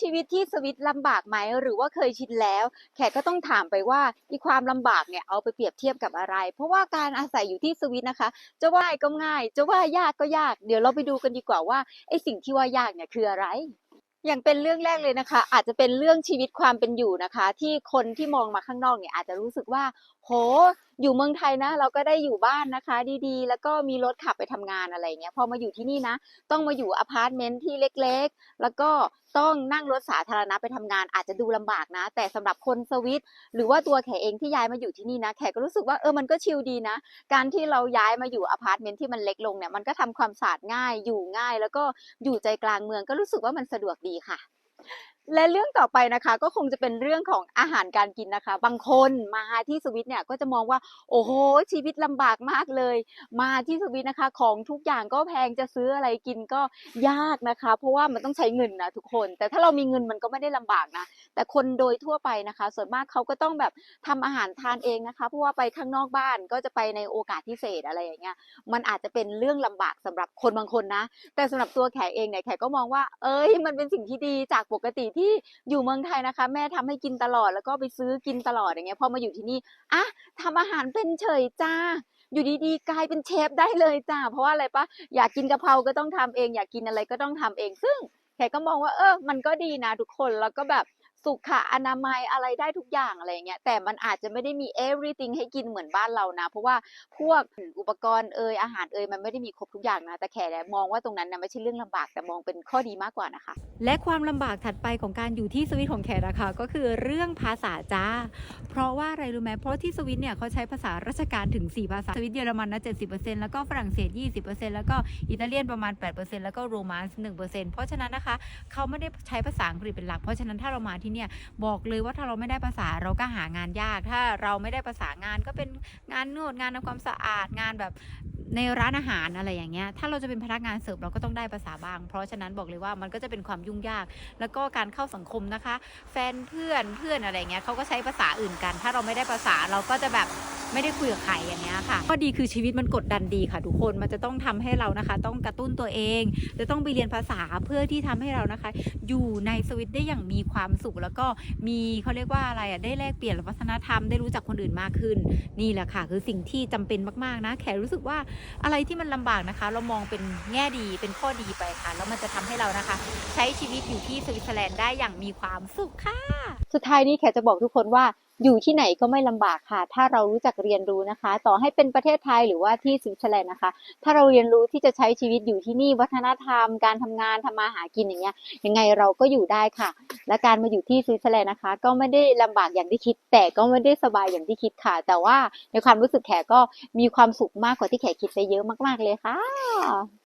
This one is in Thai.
ชีวิตที่สวิตลำบากไหมหรือว่าเคยชินแล้ว แขกก็ต้องถามไปว่าอีความลำบากเนี่ยเอาไปเปรียบเทียบกับอะไร เพราะว่าการอาศัยอยู่ที่สวิตนะคะ จะว่าง่ายก็ง่าย จะว่ายากก็ยาก เดี๋ยวเราไปดูกันดีกว่าว่าไอ้สิ่งที่ว่ายากเนี่ยคืออะไรอย่างเป็นเรื่องแรกเลยนะคะ อาจจะเป็นเรื่องชีวิตความเป็นอยู่นะคะ ที่คนที่มองมาข้างนอกเนี่ยอาจจะรู้สึกว่า โห อยู่เมืองไทยนะ เราก็ได้อยู่บ้านนะคะ ดีๆ แล้วก็มีรถขับไปทำงานอะไรเงี้ยพอมาอยู่ที่นี่นะ ต้องมาอยู่อพาร์ตเมนต์ที่เล็กๆ แล้วก็ต้องนั่งรถสาธารณะไปทำงานอาจจะดูลำบากนะ แต่สำหรับคนสวิตหรือว่าตัวแขกเองที่ย้ายมาอยู่ที่นี่นะแขกก็รู้สึกว่าเออมันก็ชิลดีนะ การที่เราย้ายมาอยู่อพาร์ตเมนต์ที่มันเล็กลงเนี่ยมันก็ทำความสะอาดง่ายอยู่ง่าย แล้วก็อยู่ใจกลางเมืองก็รู้สึกว่ามันสะดวกดีค่ะ และเรื่องต่อไปนะคะ ก็คงจะเป็นเรื่องของอาหารการกินนะคะ บางคนมาที่สวิตเนี่ยก็จะมองว่า โอ้โหชีวิตลำบากมากเลย มาที่สวิตนะคะ ของทุกอย่างก็แพงจะซื้ออะไรกินก็ยากนะคะ เพราะว่ามันต้องใช้เงินนะทุกคน แต่ถ้าเรามีเงินมันก็ไม่ได้ลำบากนะแต่คนโดยทั่วไปนะคะ ส่วนมากเขาก็ต้องแบบทำอาหารทานเองนะคะ เพราะว่าไปข้างนอกบ้านก็จะไปในโอกาสพิเศษอะไรอย่างเงี้ยมันอาจจะเป็นเรื่องลำบากสำหรับคนบางคนนะ แต่สำหรับตัวแขกเองเนี่ยแขกก็มองว่า เอ้ยมันเป็นสิ่งที่ดีจากปกติที่อยู่เมืองไทยนะคะ แม่ทำให้กินตลอดแล้วก็ไปซื้อกินตลอดอย่างเงี้ยพอมาอยู่ที่นี่อะทำอาหารเป็นเฉยจ้า อยู่ดีๆ กลายเป็นเชฟได้เลยจ้า เพราะว่าอะไรปะอยากกินกะเพราก็ต้องทำเอง อยากกินอะไรก็ต้องทำเองซึ่งแขกก็มองว่าเออ มันก็ดีนะทุกคนแล้วก็แบบ สุขอนามัยอะไรได้ทุกอย่างอะไรเงี้ยแต่มันอาจจะไม่ได้มี everything ให้กินเหมือนบ้านเรานะ เพราะว่าพวกอุปกรณ์เอยอาหารเอยมันไม่ได้มีครบทุกอย่างนะ แต่แขกมองว่าตรงนั้นนะไม่ใช่เรื่องลำบากแต่มองเป็นข้อดีมากกว่านะคะ และความลำบากถัดไปของการอยู่ที่สวิตของแขกนะคะก็คือเรื่องภาษาจ้า เพราะว่าอะไรรู้ไหมเพราะที่สวิตเนี่ยเขาใช้ภาษาราชการถึง 4 ภาษาสวิตเยอรมันนะ70%แล้วก็ฝรั่งเศส 20%แล้วก็อิตาเลียนประมาณ 8%แล้วก็โรมานส์1%เพราะฉะนั้นนะคะเขาไม่ได้ใช้ภาษาอังกฤษเป็นหลักเพราะฉะนั้นถ้าเรามาที่เนี่ยบอกเลยว่าถ้าเราไม่ได้ภาษาเราก็หางานยาก ถ้าเราไม่ได้ภาษางานก็เป็นงานนวดงานทำความสะอาดงานแบบในร้านอาหารอะไรอย่างเงี้ย ถ้าเราจะเป็นพนักงานเสิร์ฟเราก็ต้องได้ภาษาบ้าง เพราะฉะนั้นบอกเลยว่ามันก็จะเป็นความยุ่งยาก แล้วก็การเข้าสังคมนะคะ แฟนเพื่อนเพื่อนอะไรเงี้ยเขาก็ใช้ภาษาอื่นกัน ถ้าเราไม่ได้ภาษาเราก็จะแบบ ไม่ได้คุยกับใครอย่างเงี้ยค่ะข้อดีคือชีวิตมันกดดันดีค่ะทุกคนมันจะต้องทำให้เรานะคะ ต้องกระตุ้นตัวเอง จะต้องไปเรียนภาษาเพื่อที่ทำให้เรานะคะ อยู่ในสวิตได้อย่างมีความสุขแล้วก็มีเขาเรียกว่าอะไรอะได้แลกเปลี่ยนวัฒนธรรมได้รู้จักคนอื่นมากขึ้น นี่แหละค่ะ คือสิ่งที่จำเป็นมากๆนะ แขรู้สึกว่าอะไรที่มันลำบากนะคะ เรามองเป็นแง่ดีเป็นข้อดีไปค่ะ แล้วมันจะทำให้เรานะคะ ใช้ชีวิตอยู่ที่สวิตเซอร์แลนด์ได้อย่างมีความสุขค่ะ สุดท้ายนี้แขจะบอกทุกคนว่า อยู่ที่ไหนก็ไม่ลำบากค่ะ ถ้าเรารู้จักเรียนรู้นะคะ ต่อให้เป็นประเทศไทยหรือว่าที่สวิตเซอร์แลนด์นะคะ ถ้าเราเรียนรู้ที่จะใช้ชีวิตอยู่ที่นี่วัฒนธรรม การทำงานทำมาหากินอย่างเงี้ยยังไงเราก็อยู่ได้ค่ะ และการมาอยู่ที่สวิตเซอร์แลนด์นะคะ ก็ไม่ได้ลำบากอย่างที่คิด แต่ก็ไม่ได้สบายอย่างที่คิดค่ะ แต่ว่าในความรู้สึกแขกก็มีความสุขมากกว่าที่แขกคิดไปเยอะมาก ๆเลยค่ะ